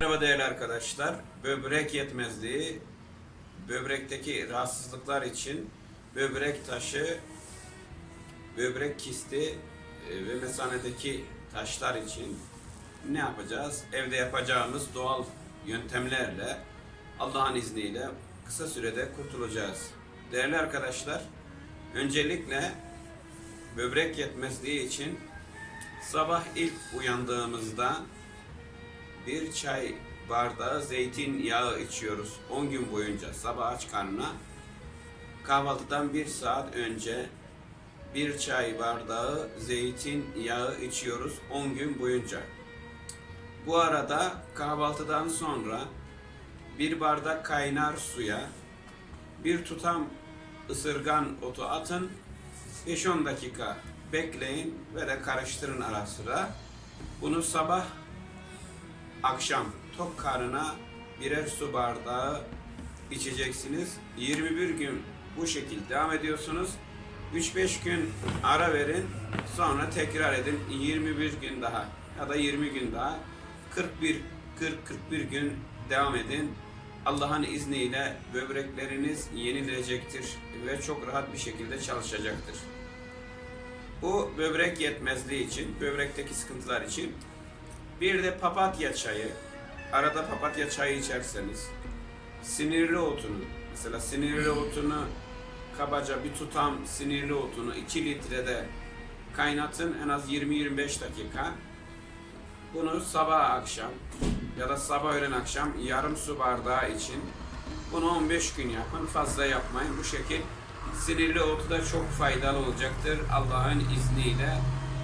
Merhaba değerli arkadaşlar. Böbrek yetmezliği, böbrekteki rahatsızlıklar için böbrek taşı, böbrek kisti e, ve mesanedeki taşlar için ne yapacağız? Evde yapacağımız doğal yöntemlerle Allah'ın izniyle kısa sürede kurtulacağız. Değerli arkadaşlar, öncelikle böbrek yetmezliği için sabah ilk uyandığımızda bir çay bardağı zeytinyağı içiyoruz 10 gün boyunca sabah aç karnına. Kahvaltıdan bir saat önce bir çay bardağı zeytinyağı içiyoruz 10 gün boyunca. Bu arada kahvaltıdan sonra bir bardak kaynar suya bir tutam ısırgan otu atın 5-10 dakika bekleyin ve de karıştırın ara sıra. Bunu sabah akşam tok karnına birer su bardağı içeceksiniz. 21 gün bu şekilde devam ediyorsunuz. 3-5 gün ara verin. Sonra tekrar edin. 21 gün daha ya da 20 gün daha 41 40-41 gün devam edin. Allah'ın izniyle böbrekleriniz yenilecektir ve çok rahat bir şekilde çalışacaktır. Bu böbrek yetmezliği için, böbrekteki sıkıntılar için bir de papatya çayı. Arada papatya çayı içerseniz sinirli otunu mesela sinirli otunu kabaca bir tutam sinirli otunu 2 litrede kaynatın en az 20-25 dakika. Bunu sabah akşam ya da sabah öğlen akşam yarım su bardağı için bunu 15 gün yapın. Fazla yapmayın. Bu şekil sinirli otu da çok faydalı olacaktır. Allah'ın izniyle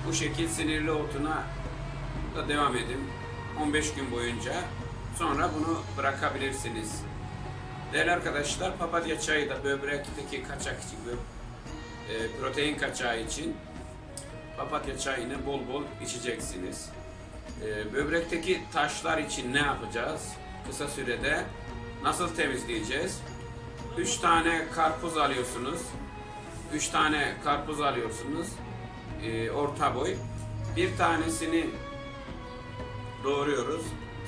bu şekil sinirli otuna da devam edin. 15 gün boyunca. Sonra bunu bırakabilirsiniz. Değerli arkadaşlar, papatya çayı da böbrekteki kaçak için, e, protein kaçağı için papatya çayını bol bol içeceksiniz. E, böbrekteki taşlar için ne yapacağız? Kısa sürede nasıl temizleyeceğiz? 3 tane karpuz alıyorsunuz. 3 tane karpuz alıyorsunuz. E, orta boy. Bir tanesini doğruyoruz.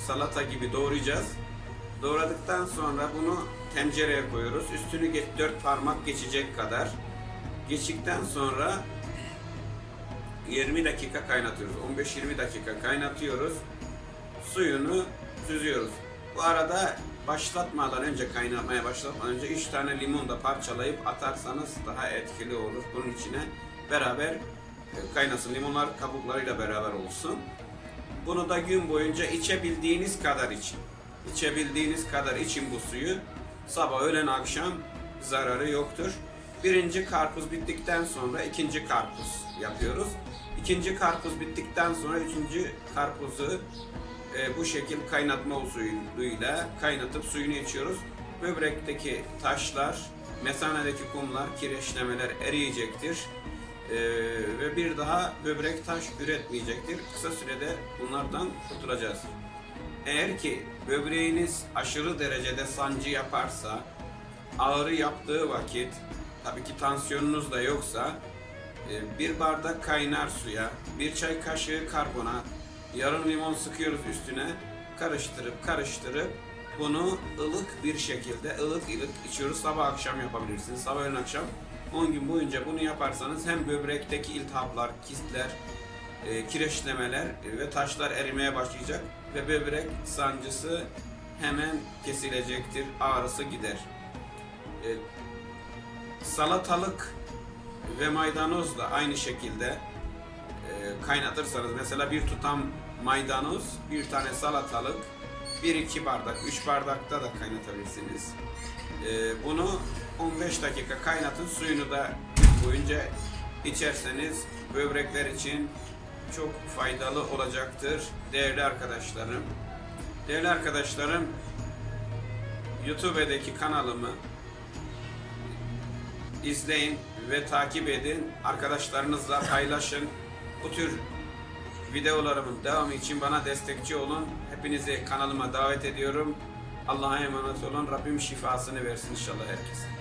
Salata gibi doğrayacağız. Doğradıktan sonra bunu tencereye koyuyoruz. Üstünü geç, dört parmak geçecek kadar. Geçtikten sonra 20 dakika kaynatıyoruz. 15-20 dakika kaynatıyoruz. Suyunu süzüyoruz. Bu arada başlatmadan önce kaynatmaya başlatmadan önce 3 tane limon da parçalayıp atarsanız daha etkili olur. Bunun içine beraber kaynasın. Limonlar kabuklarıyla beraber olsun. Bunu da gün boyunca içebildiğiniz kadar için. İçebildiğiniz kadar için bu suyu. Sabah, öğlen, akşam zararı yoktur. Birinci karpuz bittikten sonra ikinci karpuz yapıyoruz. İkinci karpuz bittikten sonra üçüncü karpuzu e, bu şekil kaynatma usulüyle kaynatıp suyunu içiyoruz. Böbrekteki taşlar, mesanedeki kumlar, kireçlemeler eriyecektir. Ee, ve bir daha böbrek taş üretmeyecektir. Kısa sürede bunlardan kurtulacağız. Eğer ki böbreğiniz aşırı derecede sancı yaparsa, ağrı yaptığı vakit, tabii ki tansiyonunuz da yoksa, e, bir bardak kaynar suya, bir çay kaşığı karbonat, yarım limon sıkıyoruz üstüne, karıştırıp karıştırıp bunu ılık bir şekilde ılık ılık içiyoruz. Sabah akşam yapabilirsiniz. Sabah öğlen akşam 10 gün boyunca bunu yaparsanız hem böbrekteki iltihaplar, kistler, e, kireçlemeler ve taşlar erimeye başlayacak ve böbrek sancısı hemen kesilecektir, ağrısı gider. E, salatalık ve maydanoz da aynı şekilde e, kaynatırsanız mesela bir tutam maydanoz, bir tane salatalık, 1-2 bardak, 3 bardakta da kaynatabilirsiniz. E, bunu 15 dakika kaynatın. Suyunu da boyunca içerseniz böbrekler için çok faydalı olacaktır değerli arkadaşlarım. Değerli arkadaşlarım YouTube'daki kanalımı izleyin ve takip edin. Arkadaşlarınızla paylaşın. Bu tür videolarımın devamı için bana destekçi olun. Hepinizi kanalıma davet ediyorum. Allah'a emanet olun. Rabbim şifasını versin inşallah herkese.